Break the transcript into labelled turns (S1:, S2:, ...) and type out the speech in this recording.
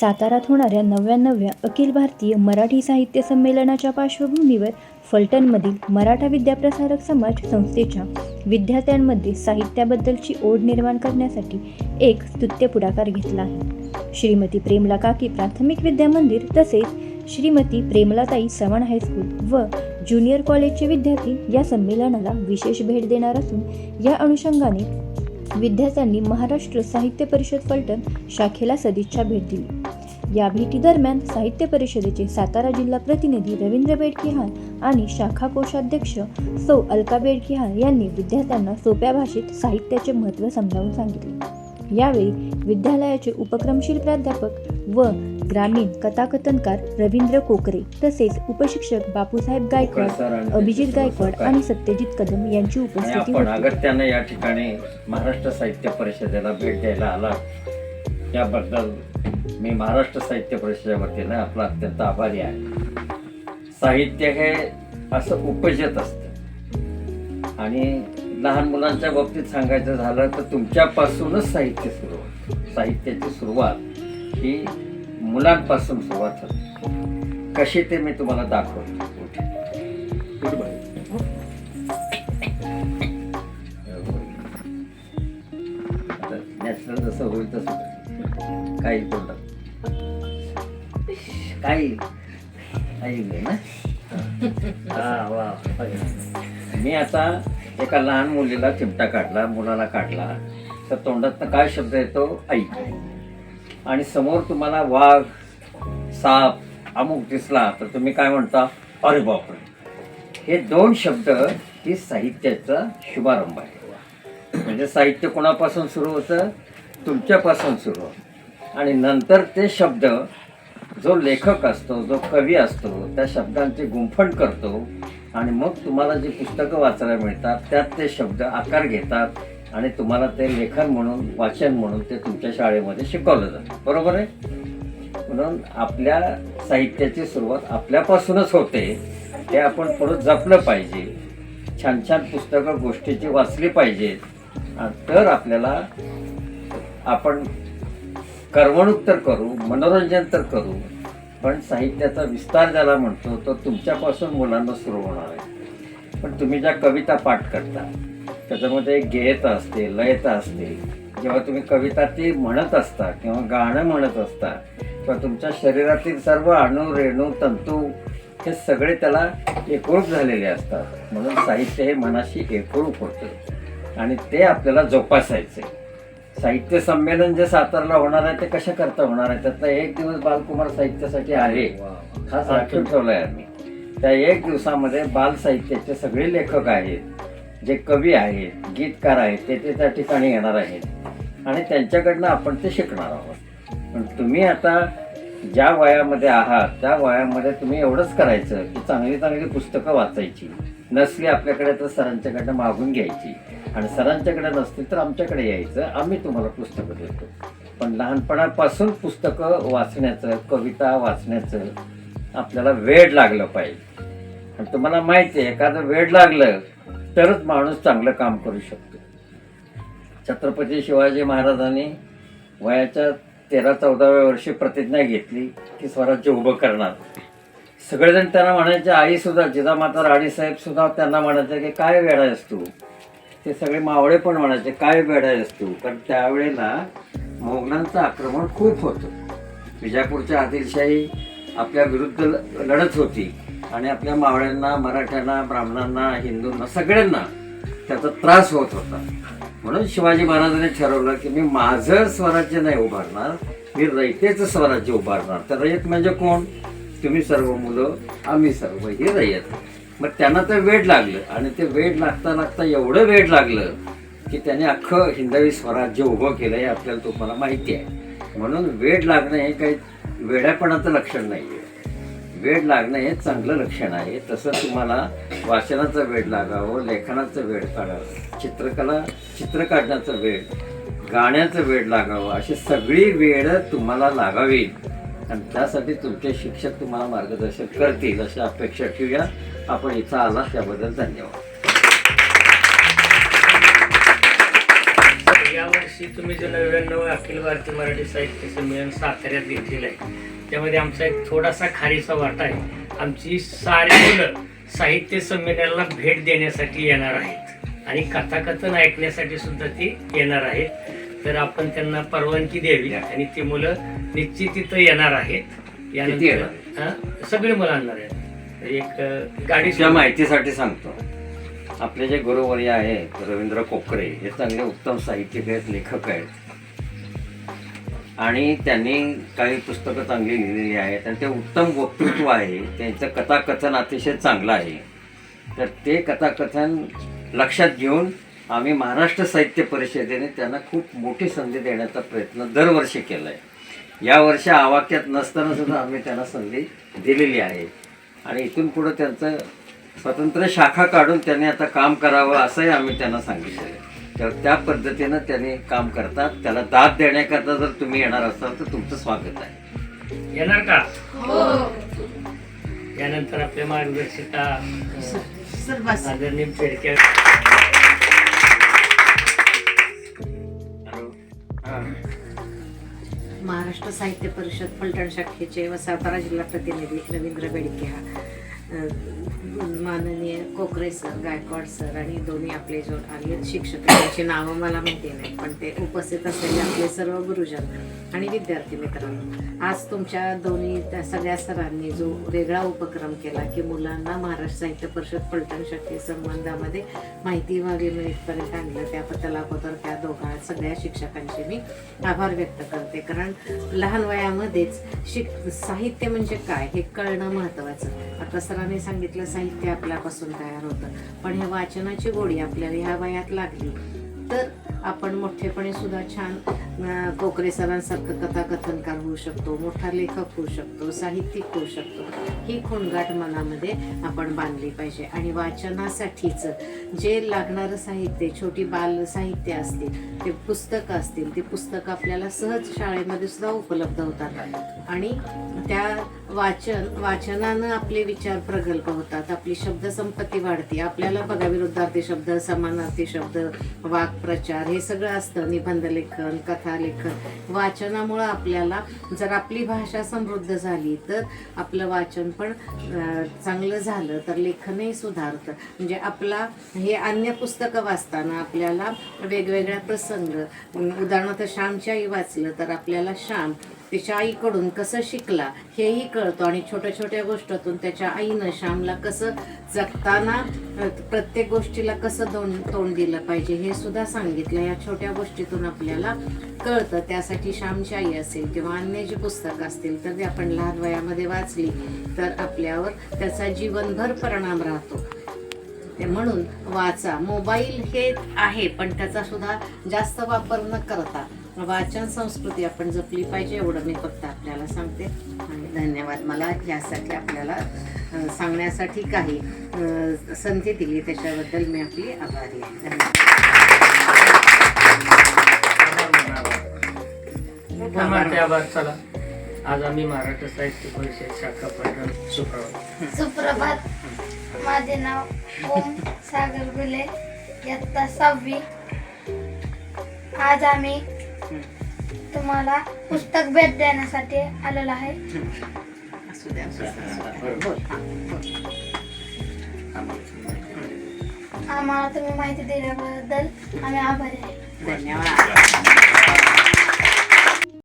S1: सातारात होणाऱ्या नव्याण्णव्या अखिल भारतीय मराठी साहित्य संमेलनाच्या पार्श्वभूमीवर फलटणमधील मराठा विद्याप्रसारक समाज संस्थेच्या विद्यार्थ्यांमध्ये साहित्याबद्दलची ओढ निर्माण करण्यासाठी एक स्तुत्य पुढाकार घेतला आहे. श्रीमती प्रेमला काकी प्राथमिक विद्या मंदिर तसेच श्रीमती प्रेमलाताई सवण हायस्कूल व ज्युनियर कॉलेजचे विद्यार्थी या संमेलनाला विशेष भेट देणार असून या अनुषंगाने विद्यार्थ्यांनी महाराष्ट्र साहित्य परिषद फलटण शाखेला सदिच्छा भेट दिली. या भेटीदरम्यान साहित्य परिषदेचे सातारा जिल्हा प्रतिनिधी रवींद्र बेडकिहान आणि शाखा कोषाध्यक्ष सौ अलका बेडकिहान यांनी विद्यार्थ्यांना सोप्या भाषेत साहित्याचे महत्त्व समजावून सांगितले. यावेळी विद्यालयाचे उपक्रमशील प्राध्यापक व ग्रामीण कथाकथनकार रवींद्र कोकरे तसेच उपशिक्षक बापूसाहेब गायकवाड अभिजित गायकवाड आणि सत्यजित कदम यांची उपस्थिती
S2: आपण
S1: होती.
S2: अगत्यानं या ठिकाणी महाराष्ट्र साहित्य परिषदेला भेट द्यायला आला. याबद्दल मी महाराष्ट्र साहित्य परिषदेच्या वतीनं आपला अत्यंत आभारी आहे. साहित्य हे असं उपजत असतं. आणि लहान मुलांच्या बाबतीत सांगायचं झालं तर तुमच्यापासूनच साहित्य सुरू होतं. साहित्याची सुरुवात ही मुलांपासून सुरुवात होते. कशी ते मी तुम्हाला दाखवतो. नॅचरल जसं होईल तसं काही तोंडात काही काही हा वा मी आता एका लहान मुलीला चिमटा काढला मुलाला काढला तर तोंडातनं काय शब्द येतो आई आणि समोर तुम्हाला वाघ साप अमुक दिसला तर तुम्ही काय म्हणता अरे बापरे हे दोन शब्द ही साहित्याचा शुभारंभ आहे म्हणजे साहित्य कोणापासून सुरू होतं तुमच्यापासून सुरू होतं आणि नंतर ते शब्द जो लेखक असतो जो कवी असतो त्या शब्दांचे गुंफण करतो आणि मग तुम्हाला जी पुस्तकं वाचायला मिळतात त्यात ते शब्द आकार घेतात आणि तुम्हाला ते लेखन म्हणून वाचन म्हणून ते तुमच्या शाळेमध्ये शिकवलं जातं. बरोबर आहे? म्हणून आपल्या साहित्याची सुरुवात आपल्यापासूनच होते ते आपण थोडं जपलं पाहिजे. छान छान पुस्तकं गोष्टीची वाचली पाहिजेत. तर आपल्याला आपण करमणूक तर करू मनोरंजन तर करू पण साहित्याचा विस्तार ज्याला म्हणतो तो तुमच्यापासून मुलांना सुरू होणार आहे. पण तुम्ही ज्या कविता पाठ करता त्याच्यामध्ये एक गेयता असते लयता असते. जेव्हा तुम्ही कविता ती म्हणत असता किंवा गाणं म्हणत असता किंवा तुमच्या शरीरातील सर्व अणू रेणू तंतू हे सगळे त्याला एकरूप झालेले असतात. म्हणून साहित्य हे मनाशी एकरूप होतं. आणि ते आपल्याला जोपासायचं. साहित्य संमेलन जे सातारला होणार आहे ते कशा करता होणार आहे? त्यातला एक दिवस बालकुमार साहित्यासाठी आहे. खास राखून ठेवलाय आम्ही. त्या एक दिवसामध्ये बाल साहित्याचे सगळे लेखक आहेत जे कवी आहेत गीतकार आहेत ते ते त्या ठिकाणी येणार आहेत. आणि त्यांच्याकडनं आपण ते शिकणार आहोत. पण तुम्ही आता ज्या वयामध्ये आहात त्या वयामध्ये तुम्ही एवढंच करायचं की चांगली चांगली पुस्तकं वाचायची. नसली आपल्याकडे तर सरांच्याकडनं मागून घ्यायची. आणि सरांच्याकडे नसतील तर आमच्याकडे यायचं. आम्ही तुम्हाला पुस्तकं देतो. पण लहानपणापासून पुस्तकं वाचण्याचं कविता वाचण्याचं आपल्याला वेळ लागलं पाहिजे. आणि तुम्हाला माहिती आहे एखादं वेळ लागलं तरच माणूस चांगलं काम करू शकतो. छत्रपती शिवाजी महाराजांनी वयाच्या तेरा चौदाव्या वर्षी प्रतिज्ञा घेतली की स्वराज्य उभं करणार. सगळेजण त्यांना म्हणायचे आई सुद्धा जिजामाता राणीसाहेब सुद्धा त्यांना म्हणायचे की काय वेळा आहेस तू? ते सगळे मावळे पण म्हणायचे काय बेडायस तू? कारण त्यावेळेला मोगलांचं आक्रमण खूप होतं. विजापूरच्या आदिलशाही आपल्या विरुद्ध ल- लढत होती आणि आपल्या मावळ्यांना मराठ्यांना ब्राह्मणांना हिंदूंना सगळ्यांना त्याचा त्रास होत होता. म्हणून शिवाजी महाराजांनी ठरवलं की मी माझं स्वराज्य नाही उभारणार मी रयतेचं स्वराज्य उभारणार. तर रयत म्हणजे कोण? तुम्ही सर्व मुलं आम्ही सर्व ही रयत. मग त्यांना ते वेड लागलं. आणि ते वेड लागता लागता एवढं वेड लागलं की त्याने अख्खं हिंदवी स्वराज्य उभं केलं हे आपल्याला तुम्हाला माहिती आहे. म्हणून वेड लागणं हे काही वेड्यापणाचं लक्षण नाही आहे वेड लागणं हे चांगलं लक्षण आहे. तसं तुम्हाला वाचनाचं वेड लागावं लेखनाचं वेड काढावं चित्रकला चित्र काढण्याचं वेळ गाण्याचं वेड लागावं अशी सगळी वेळ तुम्हाला लागावी. आणि त्यासाठी तुमचे शिक्षक तुम्हाला मार्गदर्शन करतील अशी अपेक्षा ठेवूया. आपण इथं आला त्याबद्दल धन्यवाद
S3: यावर्षी वर्षी तुम्ही जे नव्याण्णव अखिल भारतीय मराठी साहित्य संमेलन साताऱ्यात घेतलेलं आहे त्यामध्ये आमचा एक थोडासा खारीचा वाटा आहे आमची सारी मुलं साहित्य संमेलनाला भेट देण्यासाठी येणार आहेत आणि कथाकथन ऐकण्यासाठी सुद्धा ती येणार आहेत तर आपण त्यांना परवानगी द्यावी आणि ती मुलं निश्चित तिथं येणार आहेत? हा? सगळी मुलं आणणार आहेत एक अं, गाडी
S2: त्या माहितीसाठी सांगतो. आपले जे गुरुवर्य आहेत रवींद्र कोकरे हे चांगले उत्तम साहित्यिक आहेत लेखक आहेत. आणि त्यांनी काही पुस्तकं चांगली लिहिलेली आहेत आणि ते उत्तम वक्तृत्व आहे. त्यांचं कथाकथन अतिशय चांगलं आहे. तर ते कथाकथन लक्षात घेऊन आम्ही महाराष्ट्र साहित्य परिषदेने त्यांना खूप मोठी संधी देण्याचा प्रयत्न दरवर्षी केला आहे यावर्षी आवाक्यात नसताना सुद्धा आम्ही त्यांना संधी दिलेली आहे. आणि इथून पुढं त्यांचं स्वतंत्र शाखा काढून त्यांनी आता काम करावं असंही आम्ही त्यांना सांगितलेलं आहे. तर त्या पद्धतीनं त्यांनी काम करतात. त्याला दाद देण्याकरता जर तुम्ही येणार असाल तर तुमचं स्वागत आहे.
S3: येणार का? यानंतर आपल्या मार्गदर्शिका
S4: महाराष्ट्र साहित्य परिषद फलटण शाखेचे व सातारा जिल्हा प्रतिनिधी रवींद्र बेडके हा. and माननीय कोकरे सर गायकवाड सर आणि दोन्ही आपले जो आणि शिक्षक त्यांची नावं मला माहिती नाही पण ते उपस्थित असलेले आपले सर्व गुरुजन आणि विद्यार्थी मित्रांनो आज तुमच्या दोन्ही त्या सगळ्या सरांनी जो वेगळा उपक्रम केला की मुलांना महाराष्ट्र साहित्य परिषद पलटण शक्ती संबंधामध्ये माहिती व्हावी म्हणून इथपर्यंत आणलं त्याबद्दल अगोदर त्या दोघा सगळ्या शिक्षकांचे मी आभार व्यक्त करते. कारण लहान वयामध्येच शिक साहित्य म्हणजे काय हे कळणं महत्त्वाचं. आता सरांनी सांगितलं साहित्य आपल्यापासून तयार होतं. पण हे वाचनाची गोडी आपल्याला ह्या वयात लागली. तर आपण मोठेपणे सुद्धा छान कोकरे सरांसारखं कथाकथनकार होऊ शकतो मोठा लेखक होऊ शकतो साहित्यिक होऊ शकतो. ही खुणगाठ मनामध्ये आपण बांधली पाहिजे. आणि वाचनासाठीच जे लागणारं साहित्य छोटी बाल साहित्य असतील ते पुस्तकं असतील ते पुस्तकं आपल्याला सहज शाळेमध्ये सुद्धा उपलब्ध होतात. आणि त्या वाचन वाचनानं आपले विचार प्रगल्भ होतात. आपली शब्दसंपत्ती वाढते. आपल्याला बघा विरुद्धार्थी शब्द समानार्थी शब्द वाक्प्रचार हे सगळं असतं. निबंध लेखन कथा लेखन. वाचनामुळं आपल्याला जर आपली भाषा समृद्ध झाली तर आपलं वाचन पण चांगलं झालं तर लेखनही सुधारतं. म्हणजे आपला हे अन्य पुस्तकं वाचताना आपल्याला वेगवेगळ्या प्रसंग उदाहरणार्थ श्यामच्या आई वाचलं तर आपल्याला श्याम त्याच्या आईकडून कसं शिकला हेही कळतो. आणि छोट्या छोट्या गोष्टीतून त्याच्या आईनं श्यामला कसं जगताना प्रत्येक गोष्टीला कसं दोन तोंड दिलं पाहिजे हे सुद्धा सांगितलं. या छोट्या गोष्टीतून आपल्याला कळतं. त्यासाठी श्यामची आई असेल किंवा अन्य जी पुस्तकं असतील तर ती आपण लहान वयामध्ये वाचली तर आपल्यावर त्याचा जीवनभर परिणाम राहतो. ते म्हणून वाचा. मोबाईल हे आहे पण त्याचा सुद्धा जास्त वापर न करता वाचन संस्कृती आपण जपली पाहिजे एवढं मी फक्त आपल्याला सांगते. आणि धन्यवाद मला यासाठी आपल्याला सांगण्यासाठी काही संधी दिली. त्याच्याबद्दल मी आपली आभारी आहे. धन्यवाद.
S3: आज आम्ही महाराष्ट्र साहित्य परिषद शाखा पलटण सुप्रभात.
S5: सुप्रभात. माझे नाव ओम सागर गुले. इयत्ता सहावी. आज आम्ही तुम्हाला पुस्तक भेट देण्यासाठी आलेलं आहे
S4: असू द्या असू द्या, असू द्या. बोल, हा, बोल.
S5: आम्हाला तुम्ही माहिती दिल्याबद्दल आम्ही आभारी आहे
S4: धन्यवाद